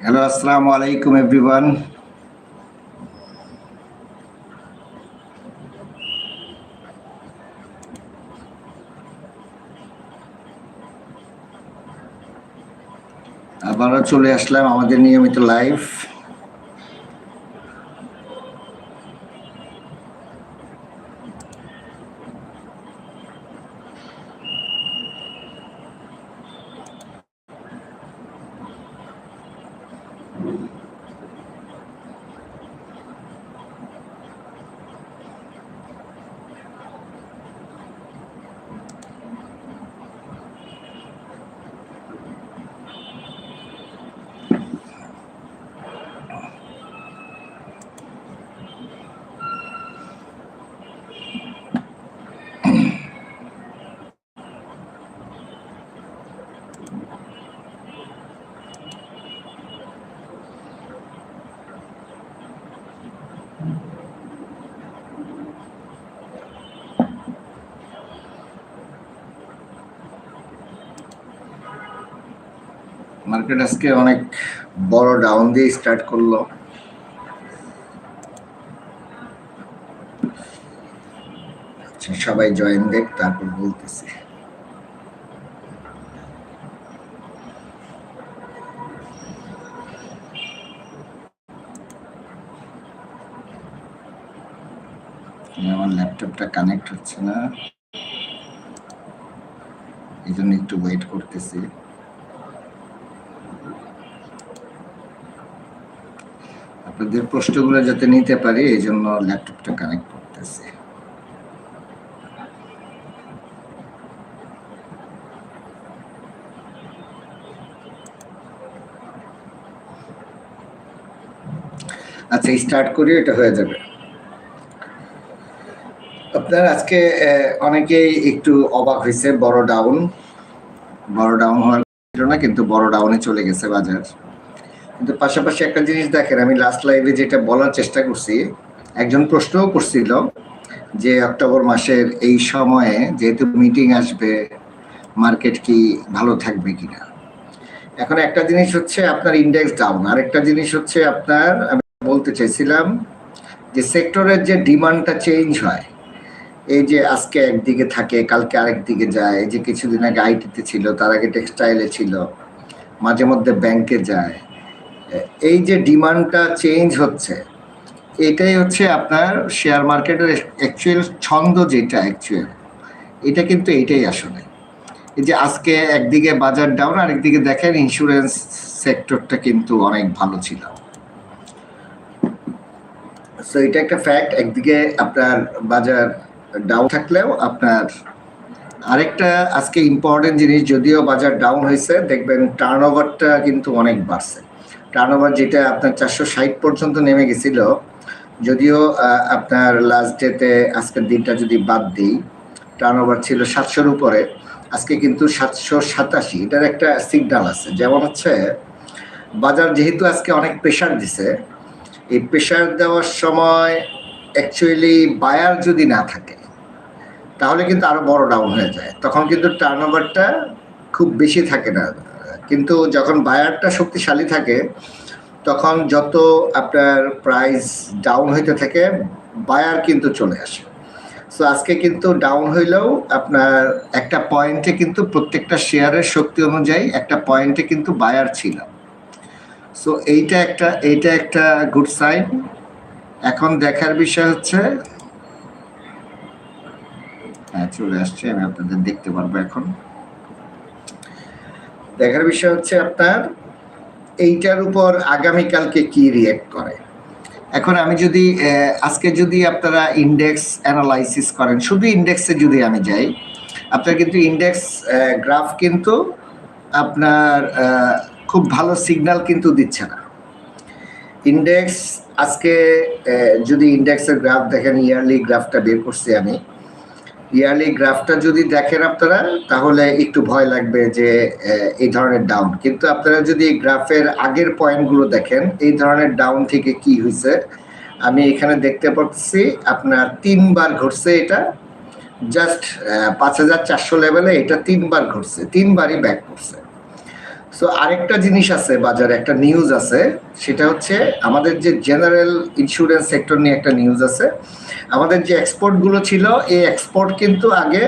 Hello আসসালামু আলাইকুম everyone আবারও চলে আসলাম আমাদের নিয়মিত লাইভ মার্কেট আজকে অনেক বড় ডাউন দিয়ে স্টার্ট করল। আচ্ছা সবাই জয়েন দেখ, তারপর বলতেছি। আমার ল্যাপটপটা কানেক্ট হচ্ছে না। এই জন্য একটু ওয়েট করতেছি। আপনাদের প্রশ্নগুলো যাতে নিতে পারি, এই জন্য ল্যাপটপটা কানেক্ট করতেছি। আচ্ছা স্টার্ট করি, এটা হয়ে যাবে। আপনার আজকে অনেকেই একটু অবাক হয়েছে, বড় ডাউন বড় ডাউন হওয়ার কিন্তু বড় ডাউনে চলে গেছে বাজার। কিন্তু পাশাপাশি একটা জিনিস দেখেন, আমি লাস্ট লাইভে যেটা বলার চেষ্টা করছি, একজন প্রশ্নও করছিল যে অক্টোবর মাসের এই সময়ে যেহেতু মিটিং আসবে মার্কেট কি ভালো থাকবে কিনা? এখন একটা জিনিস হচ্ছে আপনার ইন্ডেক্স ডাউন আর একটা জিনিস হচ্ছে আপনার, আমি বলতে চাইছিলাম যে সেক্টরের যে ডিমান্ডটা চেঞ্জ হয়, এই যে আজকে একদিকে থাকে, কালকে আরেক দিকে যায়, এই যে কিছুদিন আগে আইটিতে ছিল, তার আগে টেক্সটাইলে ছিল, মাঝে মধ্যে ব্যাংকে যায় এই যে ডিমান্ডটা চেঞ্জ হচ্ছে, এটাই হচ্ছে আপনার শেয়ার মার্কেটের অ্যাকচুয়াল ছন্দ যেটা অ্যাকচুয়াল এটা কিন্তু এইটাই আসলে। এই যে আজকে একদিকে বাজার ডাউন আর একদিকে দেখেন ইন্স্যুরেন্স সেক্টরটা কিন্তু অনেক ভালো ছিল। সো এটা একটা ফ্যাক্ট একদিকে আপনার বাজার ডাউন থাকলেও আপনার আরেকটা আজকে ইম্পর্টেন্ট জিনিস, যদিও বাজার ডাউন হয়েছে, দেখবেন টার্ন কিন্তু অনেক বাড়ছে। টার্ন ওভার যেটা আপনার চারশো ষাট পর্যন্ত নেমে গেছিল, যদিও আপনার লাস্ট ডেতে আজকের দিনটা যদি বাদ দিই টার্ন ওভার ছিল সাতশোর উপরে, আজকে কিন্তু সাতশো সাতাশি। এটার একটা সিগনাল আছে, যেমন হচ্ছে, বাজার যেহেতু আজকে অনেক প্রেশার দিছে, এই প্রেশার দেওয়ার সময় অ্যাকচুয়ালি বায়ার যদি না থাকে, তাহলে কিন্তু আরও বড় ডাউন হয়ে যায়। তখন কিন্তু টার্ন খুব বেশি থাকে না। কিন্তু যখন বায়ারটা শক্তিশালী থাকে, তখন যত আপনার প্রাইস ডাউন হইতে থাকে বায়ার কিন্তু চলে আসে। সো আজকে কিন্তু ডাউন হইলেও আপনার একটা পয়েন্টে কিন্তু প্রত্যেকটা শেয়ারের শক্তি অনুযায়ী একটা পয়েন্টে কিন্তু বায়ার ছিল। সো এইটা একটা এইটা একটা গুড সাইন এখন দেখার বিষয় হচ্ছে হ্যাঁ চলে আসছে, আমি আপনাদের দেখতে পারব এখন। দেখার বিষয় হচ্ছে আপনার এইটার উপর আগামীকালকে কি রিয়েক্ট করে? এখন আমি যদি আজকে যদি আপনারা ইন্ডেক্স অ্যানালাইসিস করেন, শুধু ইন্ডেক্সে যদি আমি যাই, আপনার কিন্তু ইন্ডেক্স গ্রাফ কিন্তু আপনার খুব ভালো সিগন্যাল কিন্তু দিচ্ছে না। ইন্ডেক্স আজকে যদি ইন্ডেক্সের গ্রাফ দেখেন ইয়ারলি গ্রাফটা বের করছি আমি ইয়ারলি গ্রাফটা যদি দেখেন আপনারা, তাহলে একটু ভয় লাগবে যে এই ধরনের ডাউন কিন্তু আপনারা যদি গ্রাফের আগের পয়েন্টগুলো দেখেন, এই ধরনের ডাউন থেকে কি হয়েছে আমি এখানে দেখতে পাচ্ছি আপনার তিনবার ঘটছে এটা। জাস্ট পাঁচ হাজার চারশো লেভেলে এটা তিনবার ঘটছে, তিনবারই ব্যাক করছে। সো আরেকটা জিনিস আছে বাজারে, একটা নিউজ আছে, সেটা হচ্ছে আমাদের যে জেনারেল ইন্স্যুরেন্স সেক্টর নিয়ে একটা নিউজ আছে। আমাদের যে এক্সপোর্টগুলো ছিল, এই এক্সপোর্ট কিন্তু আগে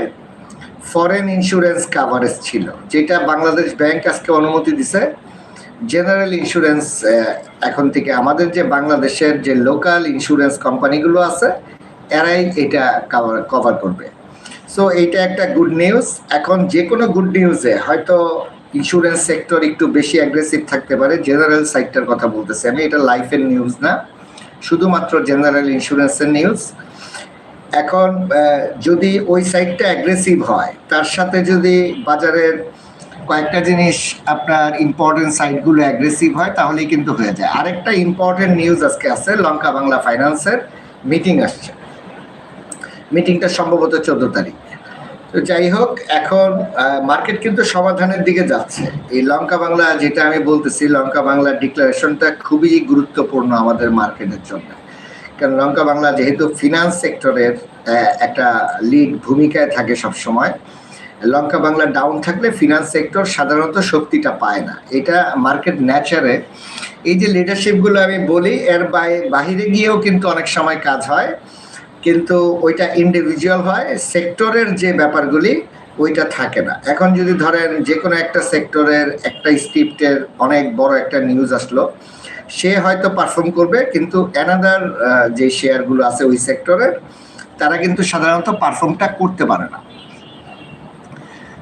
ফরেন ইন্স্যুরেন্স কাভারেজ ছিল, যেটা বাংলাদেশ ব্যাংক আজকে অনুমতি দিছে। জেনারেল ইন্স্যুরেন্স এখন থেকে আমাদের যে বাংলাদেশের যে লোকাল ইন্স্যুরেন্স কোম্পানিগুলো আছে, এরাই এটা কভার কভার করবে। সো এইটা একটা গুড নিউজ এখন যে কোনো গুড নিউজে হয়তো ইন্স্যুরেন্স সেক্টর একটু বেশি অ্যাগ্রেসিভ থাকতে পারে জেনারেল সাইটটার কথা বলতেছি আমি, এটা লাইফের নিউজ না, শুধুমাত্র জেনারেল ইন্স্যুরেন্সের নিউজ এখন যদি ওই সাইডটা অ্যাগ্রেসিভ হয়, তার সাথে যদি বাজারের কয়েকটা জিনিস আপনার ইম্পর্টেন্ট সাইটগুলো অ্যাগ্রেসিভ হয়, তাহলেই কিন্তু হয়ে যায়। আরেকটা ইম্পর্টেন্ট নিউজ আজকে আছে, লঙ্কা বাংলা ফাইন্যান্সের মিটিং আসছে। মিটিংটা সম্ভবত চোদ্দ তারিখ। তো যাই হোক, এখন মার্কেট কিন্তু সমাধানের দিকে যাচ্ছে। এই লঙ্কা বাংলা, যেটা আমি বলতেছি, লঙ্কা বাংলার ডিক্লারেশনটা খুবই গুরুত্বপূর্ণ আমাদের মার্কেটের জন্য। কারণ লঙ্কা বাংলা যেহেতু ফিনান্স সেক্টরের একটা লিড ভূমিকায় থাকে সব সময় লঙ্কা বাংলা ডাউন থাকলে ফিনান্স সেক্টর সাধারণত শক্তিটা পায় না। এটা মার্কেট ন্যাচারে এই যে লিডারশিপগুলো আমি বলি, এর বাই- বাহিরে গিয়েও কিন্তু অনেক সময় কাজ হয়। কিন্তু ওইটা ইন্ডিভিজুয়াল হয় সেক্টরের যে ব্যাপারগুলি, ওইটা থাকে না। এখন যদি ধরেন যে কোনো একটা সেক্টরের একটা স্ক্রিপ্টের অনেক বড় একটা নিউজ আসলো, সে হয়তো পারফর্ম করবে, কিন্তু অ্যানাদার যে শেয়ারগুলো আছে ওই সেক্টরের তারা কিন্তু সাধারণত পারফর্মটা করতে পারে না।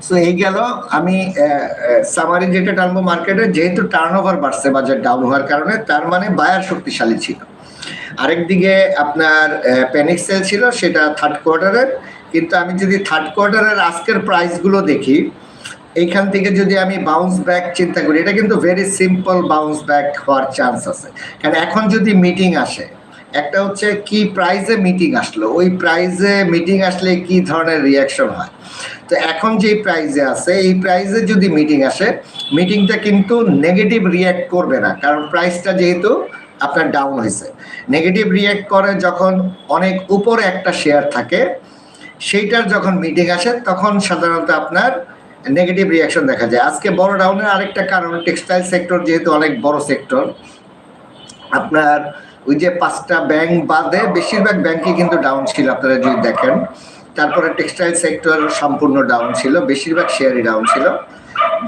সো এই গেল, আমি সামারি যেটা টানবো মার্কেটে যেহেতু টার্ন ওভার বাড়ছে বাজার ডাউন হওয়ার কারণে, তার মানে বায়ার শক্তিশালী ছিল। আরেকদিকে আপনার প্যানিক সেল ছিল, সেটা থার্ড কোয়ার্টারের কিন্তু আমি যদি থার্ড কোয়ার্টারের আজকের প্রাইসগুলো দেখি এইখান থেকে যদি আমি বাউন্স ব্যাক চিন্তা করি, এটা কিন্তু ভেরি সিম্পল বাউন্স ব্যাক হওয়ার চান্স আছে। কারণ এখন যদি মিটিং আসে একটা হচ্ছে কি প্রাইজে মিটিং আসলো। ওই প্রাইজে মিটিং আসলে কি ধরনের রিয়াকশন হয়? তো এখন যে প্রাইজে আছে, এই প্রাইজে যদি মিটিং আসে মিটিংটা কিন্তু নেগেটিভ রিয়্যাক্ট করবে না। কারণ প্রাইসটা যেহেতু আপনার ডাউন হয়েছে। নেগেটিভ রিয়্যাক্ট করে যখন অনেক উপরে একটা শেয়ার থাকে, সেইটার যখন মিটিং আসে, তখন সাধারণত আপনার নেগেটিভ রিয়াকশন দেখা যায়। আজকে বড় ডাউনের আরেকটা কারণ টেক্সটাইল সেক্টর যেহেতু অনেক বড় সেক্টর আপনার ওই যে পাঁচটা ব্যাংক বাদে বেশিরভাগ ব্যাংকই কিন্তু ডাউন ছিল, আপনারা যদি দেখেন। তারপরে টেক্সটাইল সেক্টর সম্পূর্ণ ডাউন ছিল, বেশিরভাগ শেয়ারই ডাউন ছিল।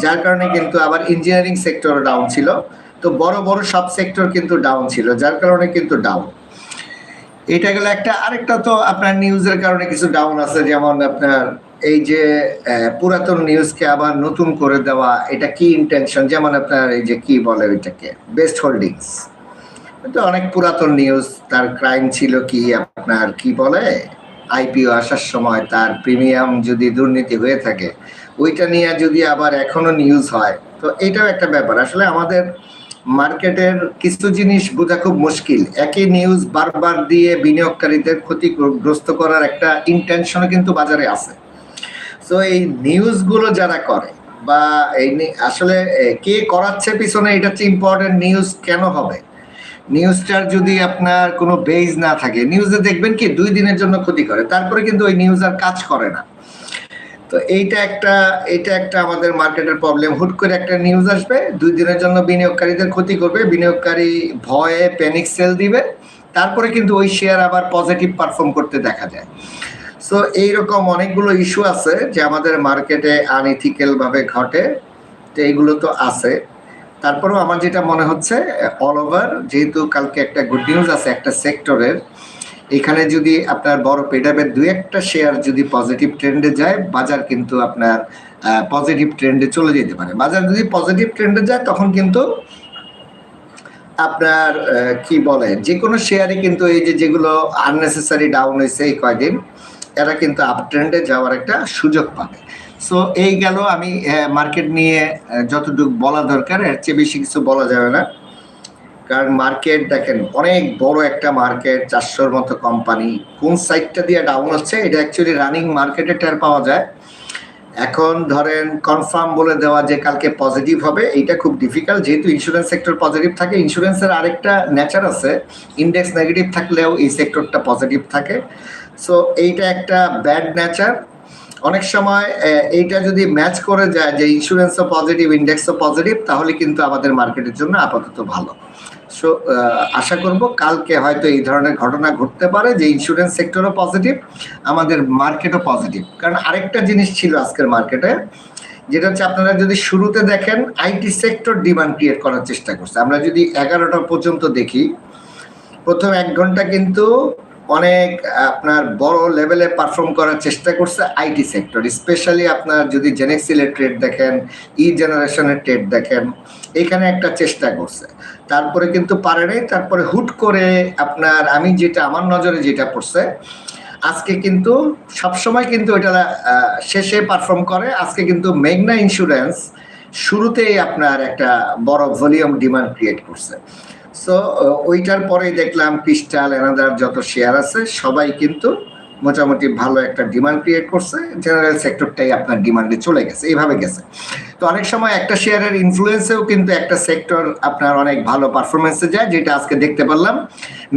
যার কারণে কিন্তু আবার ইঞ্জিনিয়ারিং সেক্টর ডাউন ছিল। তো বড় বড় সব সেক্টর কিন্তু ডাউন ছিল, যার কারণে কিন্তু ডাউন এটা গেলে একটা, আরেকটা তো আপনার নিউজের কারণে কিছু ডাউন আছে, যেমন আপনার এই যে পুরাতন নিউজকে আবার নতুন করে দেওয়া, এটা কি ইন্টেনশন যেমন আপনার এই যে কি বলে ওইটাকে? বেস্ট হোল্ডিংস এটা অনেক পুরাতন নিউজ তার ক্রাইম ছিল কি আপনার, কি বলে? আইপিও আসার সময় তার প্রিমিয়াম যদি দুর্নীতি হয়ে থাকে, ওইটা নিয়ে যদি আবার এখনও নিউজ হয়, তো এটাও একটা ব্যাপার। আসলে আমাদের মার্কেটের কিছু জিনিস বোঝা খুব মুশকিল। একই নিউজ বারবার দিয়ে বিনিয়োগকারীদের ক্ষতিগ্রস্ত করার একটা ইন্টেনশনও কিন্তু বাজারে আছে। তো এই নিউজগুলো যারা করে, বা এই আসলে কে করাচ্ছে পিছনে, এটা হচ্ছে ইম্পর্টেন্ট নিউজ কেন হবে? নিউজটার যদি আপনার কোনো বেজ না থাকে নিউজে দেখবেন কি দুই দিনের জন্য ক্ষতি করে, তারপরে কিন্তু ওই নিউজ আর কাজ করে না। তো এইটা একটা এটা একটা আমাদের মার্কেটের প্রবলেম হুট করে একটা নিউজ আসবে, দুই দিনের জন্য বিনিয়োগকারীদের ক্ষতি করবে, বিনিয়োগকারী ভয়ে প্যানিক সেল দিবে, তারপরে কিন্তু ওই শেয়ার আবার পজিটিভ পারফর্ম করতে দেখা যায়। সো এইরকম অনেকগুলো ইস্যু আছে যে আমাদের মার্কেটে আনইথিক্যাল ভাবে ঘটে, তো এইগুলো তো আছে। তারপরেও আমার যেটা মনে হচ্ছে অল ওভার যেহেতু কালকে একটা গুড নিউজ আছে একটা সেক্টরের এখানে যদি আপনার বড় পেডাবের দুই একটা শেয়ার যদি পজিটিভ ট্রেন্ডে যায়, বাজার কিন্তু আপনার পজিটিভ ট্রেন্ডে চলে যেতে পারে। বাজার যদি পজিটিভ ট্রেন্ডে যায়, তখন কিন্তু আপনার কি বলে যে কোনো শেয়ারই কিন্তু এই যে যেগুলো আননেসেসারি ডাউন হয়েছে এই কয়দিন, এরা কিন্তু আপ ট্রেন্ডে যাওয়ার একটা সুযোগ পাবে। সো এই গেল আমি মার্কেট নিয়ে যতটুকু বলা দরকার, এর চেয়ে বেশি কিছু বলা যাবে না। কারণ মার্কেট দেখেন, অনেক বড় একটা মার্কেট চারশোর মতো কোম্পানি কোন সাইডটা দিয়ে ডাউন হচ্ছে, এটা অ্যাকচুয়ালি রানিং মার্কেটে টের পাওয়া যায়। এখন ধরেন কনফার্ম বলে দেওয়া যে কালকে পজিটিভ হবে, এইটা খুব ডিফিকাল্ট যেহেতু ইন্স্যুরেন্স সেক্টর পজিটিভ থাকে ইন্স্যুরেন্সের আরেকটা নেচার আছে। ইন্ডেক্স নেগেটিভ থাকলেও এই সেক্টরটা পজিটিভ থাকে। সো এইটা একটা ব্যাড নেচার অনেক সময় এইটা যদি ম্যাচ করে যায় যে ইন্স্যুরেন্সও পজিটিভ ইন্ডেক্সও পজিটিভ তাহলে কিন্তু আমাদের মার্কেটের জন্য আপাতত ভালো। সো আশা করব কালকে হয়তো এই ধরনের ঘটনা ঘটতে পারে যে ইন্স্যুরেন্স সেক্টরও পজিটিভ আমাদের মার্কেটও পজিটিভ কারণ আরেকটা জিনিস ছিল আজকের মার্কেটে যেটা হচ্ছে আপনারা যদি শুরুতে দেখেন আইটি সেক্টর ডিমান্ড ক্রিয়েট করার চেষ্টা করছে। আমরা যদি এগারোটা পর্যন্ত দেখি, প্রথম এক ঘণ্টা কিন্তু অনেক আপনার বড় লেভেলে পারফর্ম করার চেষ্টা করছে আইটি সেক্টর স্পেশালি আপনার যদি জেনেক্সিলের ট্রেড দেখেন ই জেনারেশনের ট্রেড দেখেন, এখানে একটা চেষ্টা করছে। তারপরে কিন্তু পারে নাই, তারপরে হুট করে আপনার আমি যেটা, আমার নজরে যেটা পড়ছে, আজকে কিন্তু সবসময় কিন্তু এটা শেষে পারফর্ম করে। আজকে কিন্তু মেঘনা ইন্স্যুরেন্স শুরুতেই আপনার একটা বড় ভলিউম ডিমান্ড ক্রিয়েট করছে। সো ওইটার পরে দেখলাম ক্রিস্টাল এনাদার যত শেয়ার আছে, সবাই কিন্তু মোটামুটি ভালো একটা ডিমান্ড ক্রিয়েট করছে। জেনারেল সেক্টরটাই আপনার ডিমান্ডে চলে গেছে, এইভাবে গেছে। তো অনেক সময় একটা শেয়ারের ইনফ্লুয়েন্সেও কিন্তু একটা সেক্টর আপনার অনেক ভালো পারফরমেন্সে যায়, যেটা আজকে দেখতে পারলাম।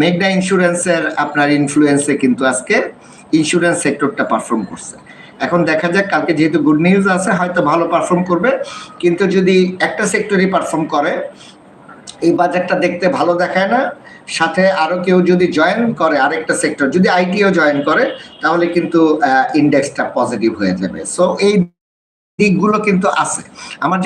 মেঘনা ইন্স্যুরেন্সের আপনার ইনফ্লুয়েন্সে কিন্তু আজকে ইন্স্যুরেন্স সেক্টরটা পারফর্ম করছে। এখন দেখা যাক, কালকে যেহেতু গুড নিউজ আছে, হয়তো ভালো পারফর্ম করবে। কিন্তু যদি একটা সেক্টরই পারফর্ম করে এই বাজারটা দেখতে ভালো দেখায় না। সাথে আরও কেউ যদি জয়েন করে আরেকটা সেক্টর যদি আইটিও জয়েন করে, তাহলে কিন্তু ইন্ডেক্সটা পজিটিভ হয়ে যাবে। সো এই দিকগুলো কিন্তু আছে। আমার যে